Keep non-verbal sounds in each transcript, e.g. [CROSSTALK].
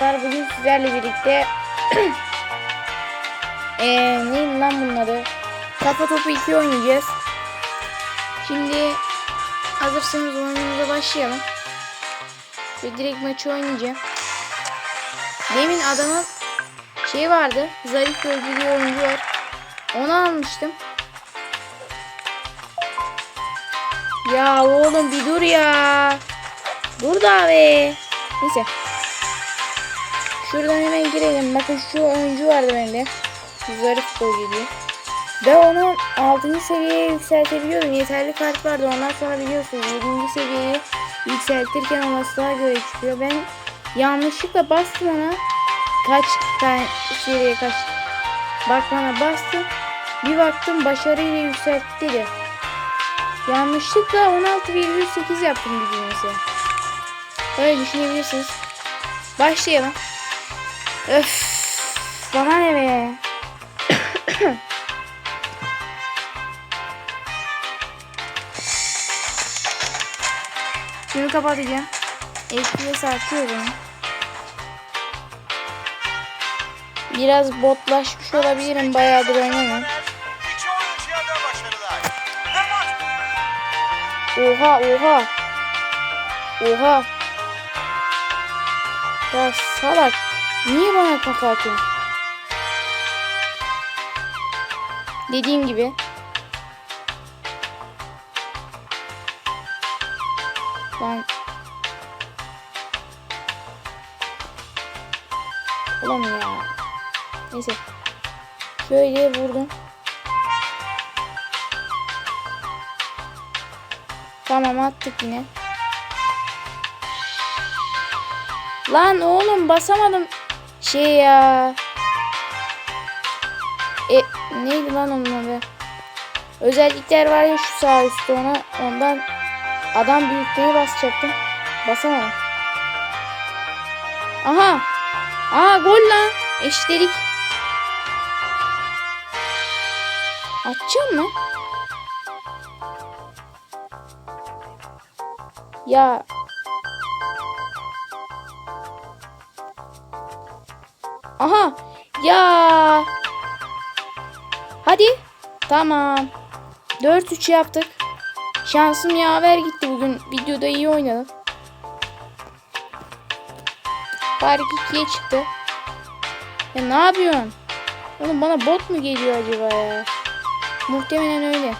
Arkadaşlar bugün sizlerle birlikte [CLEARS THROAT] eee neyim lan bunları? Kafa topu 2 oynayacağız. Şimdi hazırsanız oyunumuza başlayalım. Ve direkt maçı oynayacağım. Demin adamın şey vardı. Zarif bölgeli bir oyuncu var. Onu almıştım. Ya oğlum bir dur ya. Dur da be. Neyse. Şuradan hemen girelim. Bakın şu oyuncu vardı bende. Zarif bölgeli. Ve onu 6. seviyeye yükseltebiliyordum. Yeterli kart vardı. Ondan sonra biliyorsunuz 7. seviyeye yükseltirken olasılığa göre çıkıyor. Ben yanlışlıkla bastım ona. Kaç tane seviyeye kaç bakmana bastım. Bir baktım başarıyla yükseltti dedi. Yanlışlıkla 16,8 yaptım mesela. Böyle düşünebilirsiniz. Başlayalım. Öf. Bana ne be? [COUGHS] Şunu kapatacağım. FPS artıyor benim. Biraz botlaşmış olabilirim. Bayağıdır oynamam. Oha oha. Oha. Ya salak. Niye bana kafa atıyorsun? Dediğim gibi. Ben Ulan ya. Neyse. Şöyle vurdum. Tamam attık yine. Lan oğlum basamadım. Şey ya. E neydi lan onun adı? Özellikler var ya şu sağ üstte ona. Ondan adam büyüklüğe basacaktım. Basamadım. Aha. Aa gol lan. Eşitledik. Atacağım mı? Ya. Aha. Ya. Hadi. Tamam. 4-3 yaptık. Şansım yaver gitti bugün. Videoda iyi oynadım. Fark 2'ye çıktı. Ya ne yapıyorsun? Oğlum bana bot mu geliyor acaba ya? Muhtemelen öyle.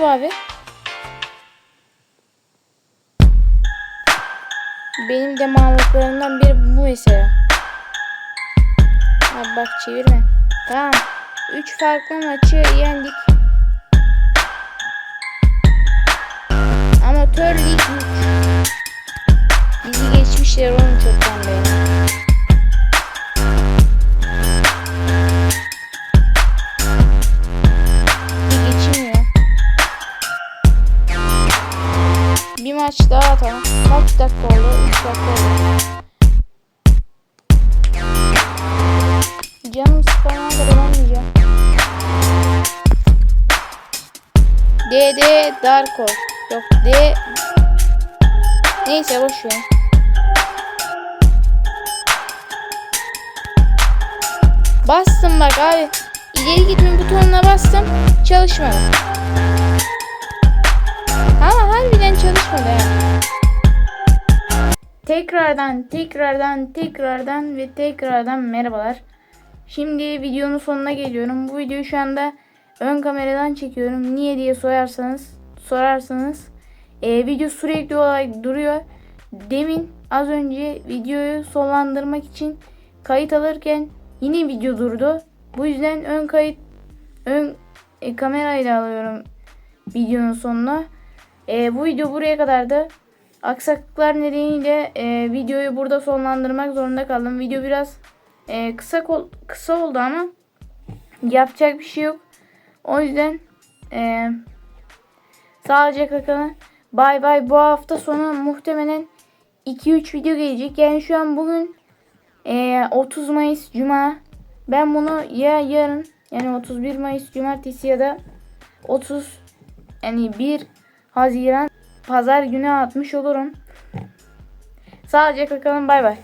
Bu abi? Benim de mahmutlarımdan biri bu mesela. Abi bak çevirme. Tamam. 3 farklı maçı yendik. Amatör lig 3. Bizi geçmişler onun çoktan beri. Atalım. Kaç dakika oldu? 3 dakika oldu. Canım sıkılana kadar oynayacağım. D D Darko. Yok D Neyse boş ver. Bastım bak abi. İleri gitme butonuna bastım. Çalışmadı. Ama harbiden çalışmadı ya. Tekrardan, tekrardan, tekrardan ve tekrardan merhabalar. Şimdi videonun sonuna geliyorum. Bu videoyu şu anda ön kameradan çekiyorum. Niye diye sorarsanız, sorarsanız e, video sürekli olarak duruyor. Demin az önce videoyu sonlandırmak için kayıt alırken yine video durdu. Bu yüzden ön kayıt ön e, kamerayla alıyorum videonun sonuna. E, bu video buraya kadardı. Aksaklıklar nedeniyle e, videoyu burada sonlandırmak zorunda kaldım. Video biraz e, kısa kısa oldu ama yapacak bir şey yok. O yüzden e, sağlıcakla kalın. Bay bay. Bu hafta sonu muhtemelen 2-3 video gelecek. Yani şu an bugün Ee, 30 Mayıs Cuma. Ben bunu ya yarın yani 31 Mayıs Cumartesi ya da 30 yani 1 Haziran Pazar günü atmış olurum. Sağlıcakla kalın bay bay.